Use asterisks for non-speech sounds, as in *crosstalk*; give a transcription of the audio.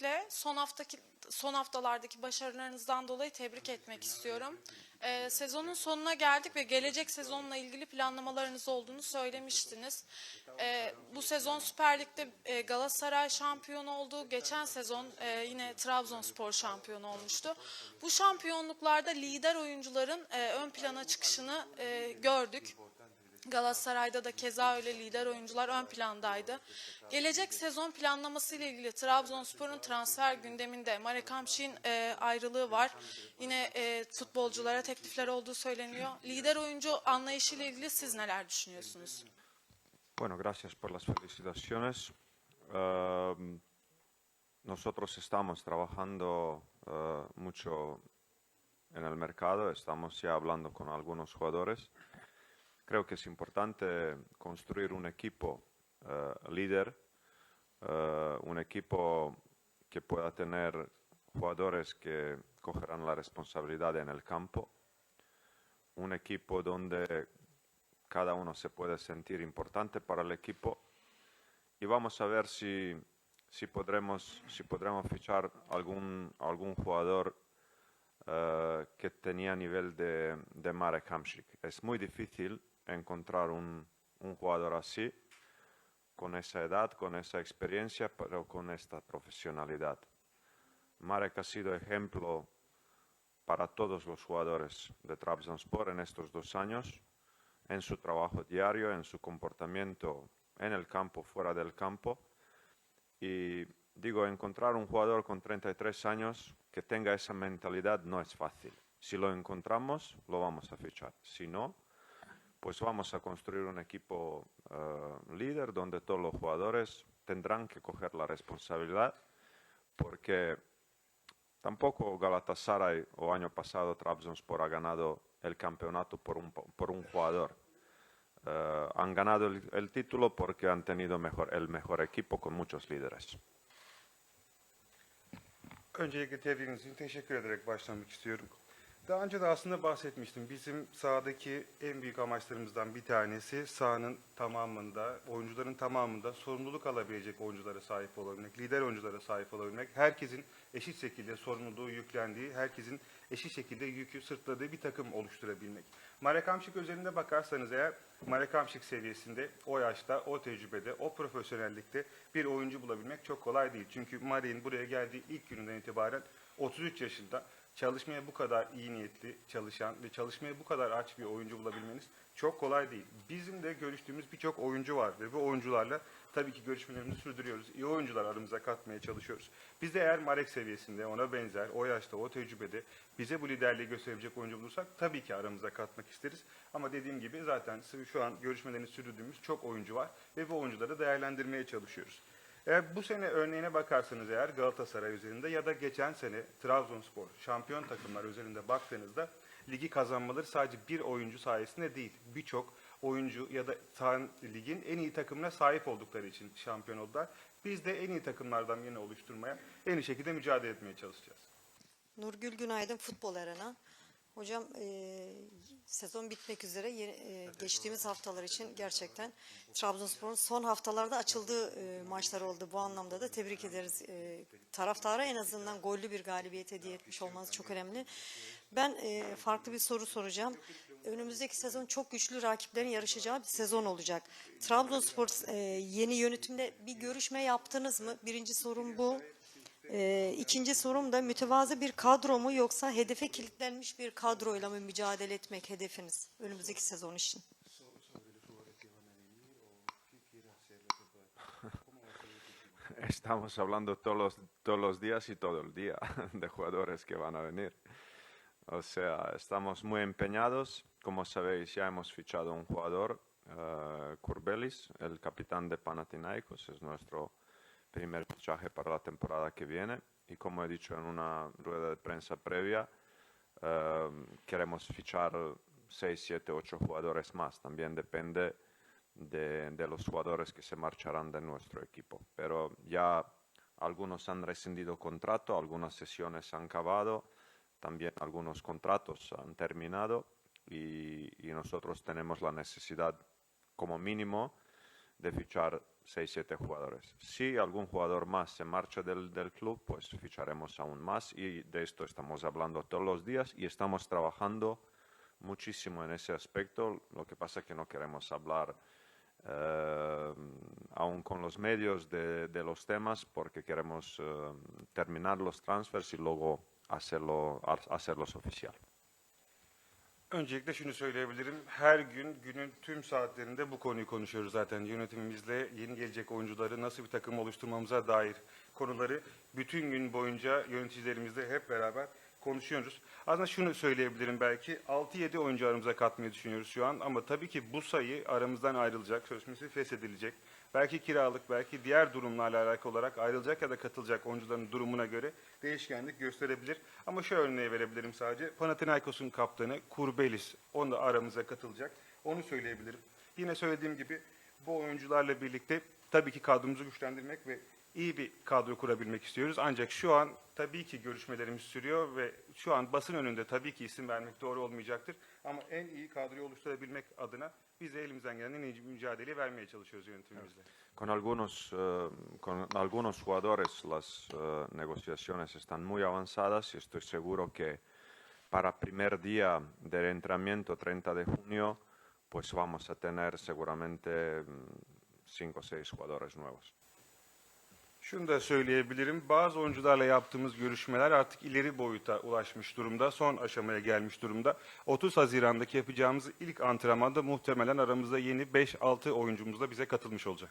öncelikle son haftaki son haftalardaki başarılarınızdan dolayı tebrik etmek istiyorum. Ee, sezonun sonuna geldik ve gelecek sezonla ilgili planlamalarınız olduğunu söylemiştiniz. Ee, bu sezon Süper Lig'de e, Galatasaray şampiyon oldu. Geçen sezon e, yine Trabzonspor şampiyon olmuştu. Bu şampiyonluklarda lider oyuncuların e, ön plana çıkışını e, gördük. Galatasaray'da da keza öyle lider oyuncular ön plandaydı. Gelecek sezon planlaması ile ilgili Trabzonspor'un transfer gündeminde Marek Hamşik'in e, ayrılığı var. Yine e, futbolculara teklifler olduğu söyleniyor. Lider oyuncu anlayışı ile ilgili siz neler düşünüyorsunuz? Bueno, gracias por las felicitaciones. Um, nosotros estamos trabajando uh, mucho en el mercado, estamos ya hablando con algunos jugadores. Creo que es importante construir un equipo uh, líder, uh, un equipo que pueda tener jugadores que cogerán la responsabilidad en el campo, un equipo donde cada uno se puede sentir importante para el equipo y vamos a ver si, si, podremos, si podremos fichar algún, algún jugador eh, que tenía nivel de, de Marek Hamšík. Es muy difícil encontrar un, un jugador así, con esa edad, con esa experiencia, pero con esta profesionalidad. Marek ha sido ejemplo para todos los jugadores de Trabzonspor en estos dos años en su trabajo diario, en su comportamiento en el campo, fuera del campo. Y digo, encontrar un jugador con 33 años que tenga esa mentalidad no es fácil. Si lo encontramos, lo vamos a fichar. Si no, pues vamos a construir un equipo eh, líder donde todos los jugadores tendrán que coger la responsabilidad porque tampoco Galatasaray o año pasado Trabzonspor ha ganado el campeonato por un, jugador. Eh, han ganado el, título porque han tenido mejor, el mejor equipo con muchos líderes. Daha önce de aslında bahsetmiştim. Bizim sahadaki en büyük amaçlarımızdan bir tanesi sahanın tamamında, oyuncuların tamamında sorumluluk alabilecek oyunculara sahip olabilmek, lider oyunculara sahip olabilmek, herkesin eşit şekilde sorumluluğu yüklendiği, herkesin eşit şekilde yükü sırtladığı bir takım oluşturabilmek. Marek Hamšík özelinde bakarsanız eğer Marek Hamšík seviyesinde o yaşta, o tecrübede, o profesyonellikte bir oyuncu bulabilmek çok kolay değil. Çünkü Marek'in buraya geldiği ilk gününden itibaren 33 yaşında çalışmaya bu kadar iyi niyetli çalışan ve çalışmaya bu kadar aç bir oyuncu bulabilmeniz çok kolay değil. Bizim de görüştüğümüz birçok oyuncu var ve bu oyuncularla tabii ki görüşmelerimizi sürdürüyoruz. İyi oyuncular aramıza katmaya çalışıyoruz. Biz de eğer Marek seviyesinde ona benzer, o yaşta, o tecrübede bize bu liderliği gösterebilecek oyuncu bulursak tabii ki aramıza katmak isteriz. Ama dediğim gibi zaten şu an görüşmelerini sürdürdüğümüz çok oyuncu var ve bu oyuncuları değerlendirmeye çalışıyoruz. Eğer bu sene örneğine bakarsanız eğer Galatasaray üzerinde ya da geçen sene Trabzonspor şampiyon takımlar üzerinde baktığınızda ligi kazanmaları sadece bir oyuncu sayesinde değil. Birçok oyuncu ya da ligin en iyi takımına sahip oldukları için şampiyon oldular. Biz de en iyi takımlardan birini oluşturmaya en iyi şekilde mücadele etmeye çalışacağız. Nurgül Günaydın Futbol Arena. Hocam e, sezon bitmek üzere yeni, e, geçtiğimiz haftalar için gerçekten Trabzonspor'un son haftalarda açıldığı e, maçlar oldu. Bu anlamda da tebrik ederiz. E, taraftara en azından gollü bir galibiyet hediye etmiş olmanız çok önemli. Ben e, farklı bir soru soracağım. Önümüzdeki sezon çok güçlü rakiplerin yarışacağı bir sezon olacak. Trabzonspor e, yeni yönetimle bir görüşme yaptınız mı? Birinci sorum bu. Ee, sorum da mütevazı bir kadro mu yoksa hedefe kilitlenmiş bir kadroyla mı mücadele etmek hedefiniz önümüzdeki sezon için? *laughs* Estamos hablando todos los, todos los días y todo el día de jugadores que van a venir. O sea, estamos muy empeñados. Como sabéis, ya hemos fichado un jugador, uh, Kurbelis, el capitán de Panathinaikos, es nuestro primer fichaje para la temporada que viene. Y como he dicho en una rueda de prensa previa, uh, queremos fichar 6, 7, 8 jugadores más. También depende de, de, los jugadores que se marcharán de nuestro equipo. Pero ya algunos han rescindido contrato, algunas sesiones han acabado, también algunos contratos han terminado y, y nosotros tenemos la necesidad como mínimo de fichar 6-7 jugadores. Si algún jugador más se marcha del, del club, pues ficharemos aún más y de esto estamos hablando todos los días y estamos trabajando muchísimo en ese aspecto. Lo que pasa es que no queremos hablar eh, aún con los medios de, de los temas porque queremos eh, terminar los transfers y luego hacerlo, ha- hacerlos oficial. Öncelikle şunu söyleyebilirim. Her gün günün tüm saatlerinde bu konuyu konuşuyoruz zaten yönetimimizle. Yeni gelecek oyuncuları nasıl bir takım oluşturmamıza dair konuları bütün gün boyunca yöneticilerimizle hep beraber konuşuyoruz. Aslında şunu söyleyebilirim belki 6-7 oyuncu aramıza katmayı düşünüyoruz şu an ama tabii ki bu sayı aramızdan ayrılacak, sözleşmesi feshedilecek. Belki kiralık, belki diğer durumlarla alakalı olarak ayrılacak ya da katılacak oyuncuların durumuna göre değişkenlik gösterebilir. Ama şu örneği verebilirim sadece. Panathinaikos'un kaptanı Kurbelis, onu da aramıza katılacak. Onu söyleyebilirim. Yine söylediğim gibi bu oyuncularla birlikte tabii ki kadromuzu güçlendirmek ve iyi bir kadro kurabilmek istiyoruz. Ancak şu an tabii ki görüşmelerimiz sürüyor ve şu an basın önünde tabii ki isim vermek doğru olmayacaktır. Ama en iyi kadroyu oluşturabilmek adına biz de elimizden gelen en iyi mücadeleyi vermeye çalışıyoruz yönetimimizle. Con algunos, eh, con algunos jugadores las eh, negociaciones están muy avanzadas y estoy seguro que para primer día del entrenamiento 30 de junio pues vamos a tener seguramente 5 o 6 jugadores nuevos. Şunu da söyleyebilirim. Bazı oyuncularla yaptığımız görüşmeler artık ileri boyuta ulaşmış durumda. Son aşamaya gelmiş durumda. 30 Haziran'daki yapacağımız ilk antrenmanda muhtemelen aramızda yeni 5-6 oyuncumuz da bize katılmış olacak.